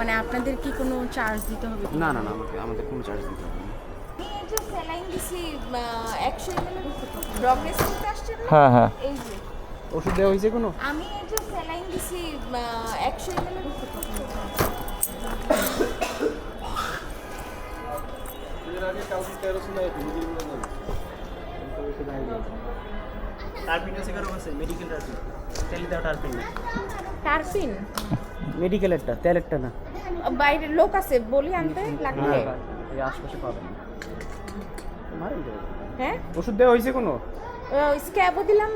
মানে আপনাদের কি কোনো চার্জ দিতে হবে? না না না আমাকে আমাদের কোনো চার্জ দিতে হবে হ্যাঁ হ্যাঁ। এই যে ওষুধ দেওয়া হয়েছে কোনো? আমি এই যে স্যালাইন দিছি একশো টার্পিন আছে কারও কাছে? মেডিকেল টার্পিন তেল দেওয়া টার্পিন না টারফিন মেডিকেলেরটা তেলেরটা না। বাইরে লোক আছে বলি আনতে লাগবে। এই আশপাশে পাবেন। হ্যাঁ? ওষুধ দেওয়া হয়েছে কোনো? স্ক্যাবও দিলাম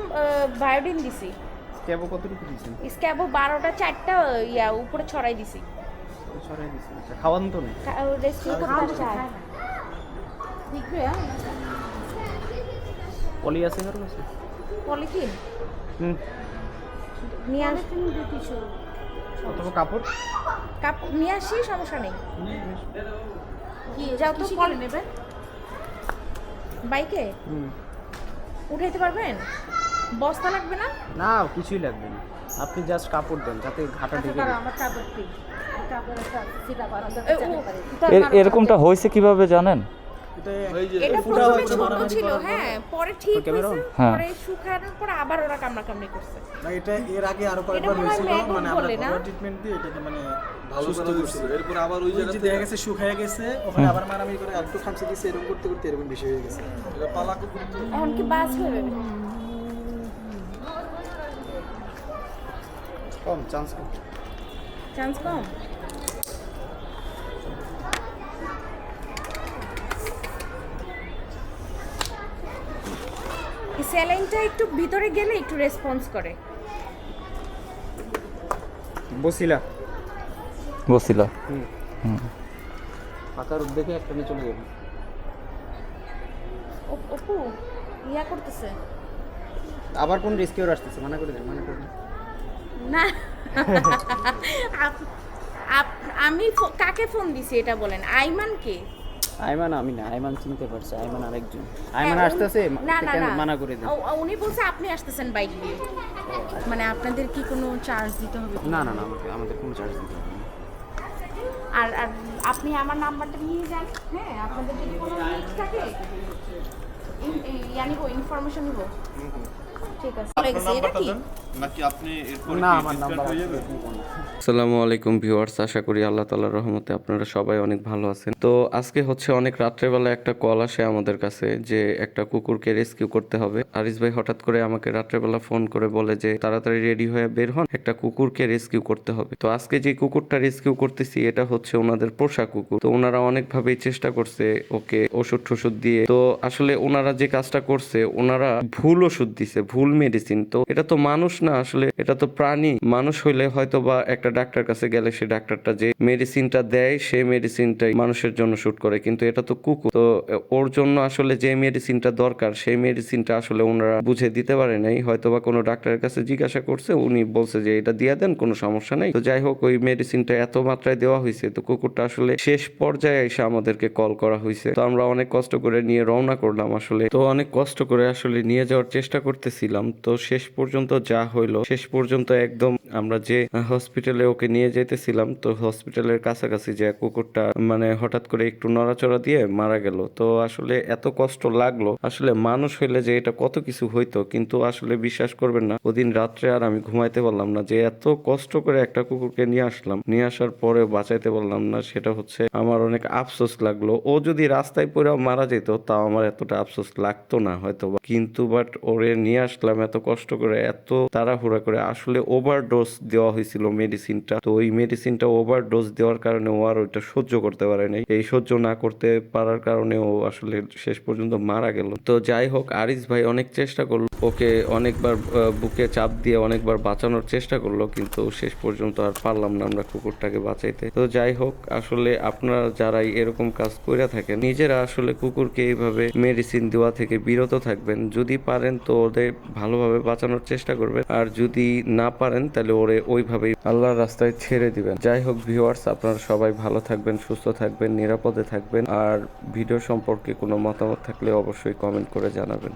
বায়োডিন দিছি। ট্যাবও কতটুকু দিয়েছেন? স্ক্যাবও বারোটা চারটা ইয়া উপরে ছড়াই দিছি। আচ্ছা খাওয়ান তো নেই রেস্কিউ করতে চাই। পলি আছে কারও কাছে? পলিথিন? হুম। নিয়ে আস অথবা কাপড়? কাপ নিয়ে আসি সমস্যা নেই। যাও তো পল নেবে? বাইকে? হুম। উঠাইতে পারবেন? বস্তা লাগবে না? না কিছুই লাগবে না। আপনি জাস্ট কাপড় দেন যাতে ঘাটা ঢেকে ও, এর- এরকমটা হয়েছে কীভাবে জানেন? এটা প্রথমে ছোট ছিল হ্যাঁ পরে ঠিক হয়েছে হ্যাঁ। পরে শুকানোর পর আবার ওরা কামড়াকামড়ি করছে। এটা এর আগে আরও কয়েকবার হয়েছিল মানে আমরা ট্রিটমেন্ট দিয়ে এটাকে মানে ভালো সুস্থ করা এরপর আবার ওই যে দেখা গেছে শুকায় গেছে ওখানে আবার মারামারি করে আরেকটু খামচে দিচ্ছে এরকম করতে করতে এরকম বেশি হয়ে গেছে। এটা পালা কুকুর এখন কি বাস হবে কম চান্স কম। চান্স কম? স্যালাইনটা একটু ভিতরে গেলে একটু রেসপন্স করে। বসিলা। বসিলা। হুম। ফাঁকা রূপ দেখে একটা নিয়ে চলে যাবে। ও- অপু ইয়া করতেছে। আবার কোন রেস্কিউর আসতেছে? মানা করে দেন মানা করে দেন না। আপ- আপ- আমি কাকে ফোন দিছি এটা বলেন? আইমান কে? আইমান আমি না আইমান চিনতে পারছে আইমান আরেকজন। আইমান হ্যাঁ, আসতেছে না না না। মানা করে দেন। উনি বলছে আপনি আসতেছেন বাইক দিয়ে মানে আপনাদের কি কোনো চার্জ দিতে হবে না না না আমাকে আমাদের কোনো চার্জ দিতে হবে না। আর আর আপনি আমার নাম্বারটা নিয়ে যান হ্যাঁ? আপনাদের যদি কোনো নিড থাকে ইয়া নিব ইনফরমেশন নিব। ঠিক আছে। চলে গেছে এটা কি? নাকি আপনি না আমার নাম্বার আসসালামু আলাইকুম ভিউয়ার্স আশা করি আল্লাহ তালার রহমতে আপনারা সবাই অনেক ভালো আছেন। তো আজকে হচ্ছে অনেক রাত্রেবেলা একটা কল আসে আমাদের কাছে যে একটা কুকুরকে রেস্কিউ করতে হবে। আরিস ভাই হঠাৎ করে আমাকে রাত্রেবেলা ফোন করে বলে যে তাড়াতাড়ি রেডি হয়ে বের হন একটা কুকুরকে রেস্কিউ করতে হবে। তো আজকে যে কুকুরটা রেস্কিউ করতেছি এটা হচ্ছে ওনাদের পোষা কুকুর। তো ওনারা অনেকভাবেই চেষ্টা করছে ওকে ওষুধ টষুধ দিয়ে। তো আসলে ওনারা যে কাজটা করছে ওনারা ভুল ওষুধ দিছে ভুল মেডিসিন তো এটা তো মানুষ না, আসলে এটা তো প্রাণী। মানুষ হইলে হয়তো বা একটা ডাক্তার কাছে গেলে সে ডাক্তারটা যে মেডিসিনটা দেয় সেই মেডিসিনটাই মানুষের জন্য শুট করে, কিন্তু এটা তো কুকুর। তো ওর জন্য আসলে যে মেডিসিনটা দরকার, সেই মেডিসিনটা আসলে ওনারা বুঝে দিতে পারে নাই। হয়তো বা কোনো ডাক্তারের কাছে জিজ্ঞাসা করছে, উনি বলছে যে এটা দিয়ে দেন, কোনো সমস্যা নেই। তো যাই হোক, ওই মেডিসিনটা এত মাত্রায় দেওয়া হয়েছে তো কুকুরটা আসলে শেষ পর্যায়ে এসে আমাদেরকে কল করা হয়েছে তো আমরা অনেক কষ্ট করে নিয়ে রওনা করলাম আসলে। তো অনেক কষ্ট করে আসলে নিয়ে যাওয়ার চেষ্টা করতেছিলাম। তো শেষ পর্যন্ত যা হইল, শেষ পর্যন্ত একদম আমরা যে হসপিটালে ওকে নিয়ে যেতেছিলাম তো হসপিটালের কাছাকাছি যে কুকুরটা মানে হঠাৎ করে একটু নড়াচড়া দিয়ে মারা গেল। তো আসলে এত কষ্ট লাগল। আসলে মানুষ হইলে যে এটা কত কিছু হইতো, কিন্তু আসলে বিশ্বাস করবেন না, ওদিন রাত্রে আর আমি ঘুমাইতে পারলাম না। যে এত কষ্ট করে একটা কুকুরকে নিয়ে আসলাম, নিয়ে আসার পরে বাঁচাইতে পারলাম না, সেটা হচ্ছে আমার অনেক আফসোস লাগল। ও যদি রাস্তায় পড়ে মারা যেত, তাও আমার এতটা আফসোস লাগতো না হয়তো। কিন্তু বাট ওরে নিয়ে আসলাম এত কষ্ট করে, এত তাড়াহুড়া করে। আসলে ওভার ডোজ দেওয়া হয়েছিল মেডিসিনটা তো ওই মেডিসিনটা ওভারডোজ দেওয়ার কারণে ও আর ওইটা সহ্য করতে পারেনি এই সহ্য না করতে পারার কারণে ও আসলে শেষ পর্যন্ত মারা গেল। তো যাই হোক আরিস ভাই অনেক চেষ্টা করল। ওকে অনেকবার বুকে চাপ দিয়ে অনেকবার বাঁচানোর চেষ্টা করল, কিন্তু শেষ পর্যন্ত আর পারলাম না আমরা কুকুরটাকে বাঁচাইতে। তো যাই হোক, আসলে আপনারা যারাই এরকম কাজ করে থাকেন, নিজেরা আসলে কুকুরকে এইভাবে মেডিসিন দেওয়া থেকে বিরত থাকবেন। যদি পারেন তো ওদের ভালোভাবে বাঁচানোর চেষ্টা করবেন, আর যদি না পারেন তাহলে ওরে ওইভাবেই আল্লাহর রাস্তায় ছেড়ে দিবেন। যাই হোক ভিউয়ার্স, আপনারা সবাই ভালো থাকবেন, সুস্থ থাকবেন, নিরাপদে থাকবেন, আর ভিডিও সম্পর্কে কোনো মতামত থাকলে অবশ্যই কমেন্ট করে জানাবেন।